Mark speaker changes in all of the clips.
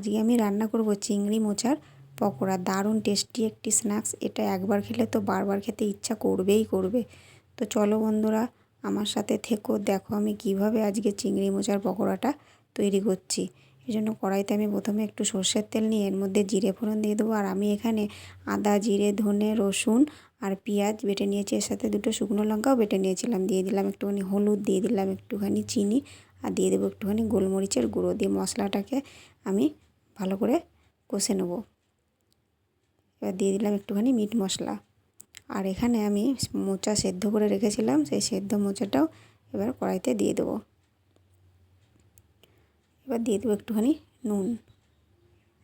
Speaker 1: আজকে আমি রান্না করব চিংড়ি মোচার পকোড়া। দারুণ টেস্টি একটি স্ন্যাক্স। এটা একবার খেলে তো বারবার খেতে ইচ্ছা করবেই করবে। তো চলো বন্ধুরা, আমার সাথে থেকো, দেখো আমি কীভাবে আজকে চিংড়ি মোচার পকোড়াটা তৈরি করছি। এই জন্য কড়াইতে আমি প্রথমে একটু সর্ষের তেল নিয়ে, এর মধ্যে জিরে ফোড়ন দিয়ে দেবো। আর আমি এখানে আদা, জিরে, ধনে, রসুন আর পেঁয়াজ বেটে নিয়েছি। এর সাথে দুটো শুকনো লঙ্কাও বেটে নিয়েছিলাম। দিয়ে দিলাম একটুখানি হলুদ, দিয়ে দিলাম একটুখানি চিনি আর দিয়ে দেবো একটুখানি গোলমরিচের গুঁড়ো। দিয়ে মশলাটাকে আমি ভালো করে কষে নেব। এবার দিয়ে দিলাম একটুখানি মিট মশলা। আর এখানে আমি মোচা সেদ্ধ করে রেখেছিলাম, সেই সেদ্ধ মোচাটাও এবার কড়াইতে দিয়ে দেবো। এবার দিয়ে দেবো একটুখানি নুন।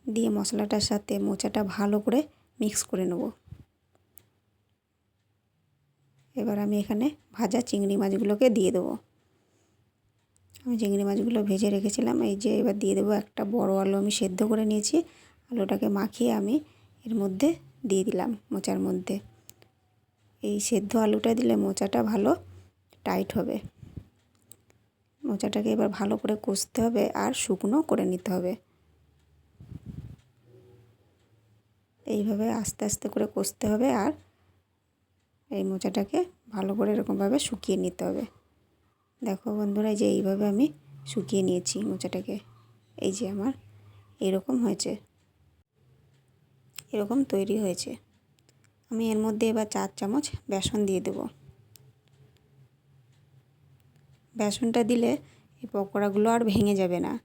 Speaker 1: দিয়ে মশলাটার সাথে মোচাটা ভালো করে মিক্স করে নেব। এবার আমি এখানে ভাজা চিংড়ি মাছগুলোকে দিয়ে দেবো। আমি চিংড়ি মাছগুলো ভেজে রেখেছিলাম। এই যে এবার দিয়ে দেবো একটা বড় আলু আমি সেদ্ধ করে নিয়েছি। আলুটাকে মাখিয়ে আমি এর মধ্যে দিয়ে দিলাম মোচার মধ্যে। এই সেদ্ধ আলুটা দিলে মোচাটা ভালো টাইট হবে। মোচাটাকে এবার ভালো করে কষতে হবে আর শুকনো করে নিতে হবে। এইভাবে আস্তে আস্তে করে কষতে হবে আর এই মোচাটাকে ভালো করে এরকমভাবে শুকিয়ে নিতে হবে। দেখো বন্ধুরা যে এইভাবে আমি শুকিয়ে নিয়েছি মোচাটাকে। এই যে আমার, এরকম হয়েছে। এরকম তৈরি হয়েছে। আমি এর মধ্যে এবার চার চামচ বেসন দিয়ে দেব। বেসনটা দিলে এই পকোড়াগুলো আর ভেঙে যাবে না।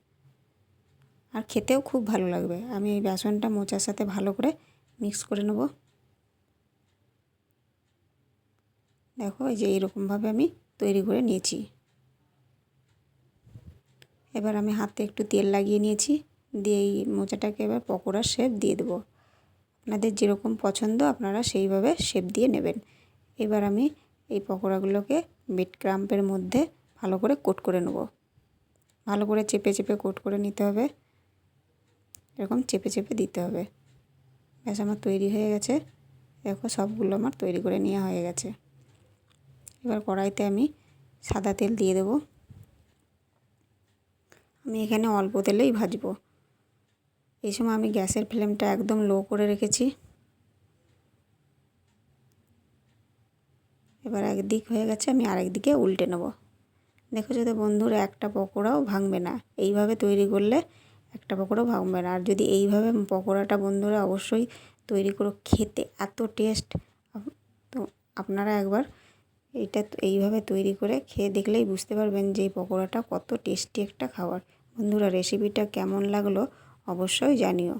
Speaker 1: আর খেতেও খুব ভালো লাগবে। আমি এই বেসনটা মোচার সাথে ভালো করে মিক্স করে নেব। দেখো, এই যে এইরকমভাবে আমি তৈরি করে নিয়েছি। এবার আমি হাতে একটু তেল লাগিয়ে নিয়েছি। দিয়ে এই মোচাটাকে এবার পকোড়ার শেপ দিয়ে দেবো। আপনাদের যেরকম পছন্দ আপনারা সেইভাবে শেপ দিয়ে নেবেন। এবার আমি এই পকোড়াগুলোকে বেড ক্রাম্পের মধ্যে ভালো করে কোট করে নেব। ভালো করে চেপে চেপে কোট করে নিতে হবে। এরকম চেপে চেপে দিতে হবে। ব্যাস, আমার তৈরি হয়ে গেছে। দেখো, সবগুলো আমার তৈরি করে নেওয়া হয়ে গেছে। এবার কড়াইতে আমি সাদা তেল দিয়ে দেবো। আমি এখানে অল্প তেলেই ভাজবো। এই সময় আমি গ্যাসের ফ্লেমটা একদম লো করে রেখেছি। এবার একদিক হয়ে গেছে, আমি আরেক দিকে উল্টে নেব। দেখো যদি বন্ধুরা একটা পকোড়াও ভাঙবে না, এইভাবে তৈরি করলে একটা পকোড়াও ভাঙবে না। আর যদি এইভাবে পকোড়াটা বন্ধুরা অবশ্যই তৈরি করে খেতে, এত টেস্ট। তো আপনারা একবার এইটা এইভাবে তৈরি করে খেয়ে দেখলেই বুঝতে পারবেন যে এই পকোড়াটা কত টেস্টি একটা খাবার। বন্ধুরা রেসিপিটা কেমন লাগল অবশ্যই জানিও।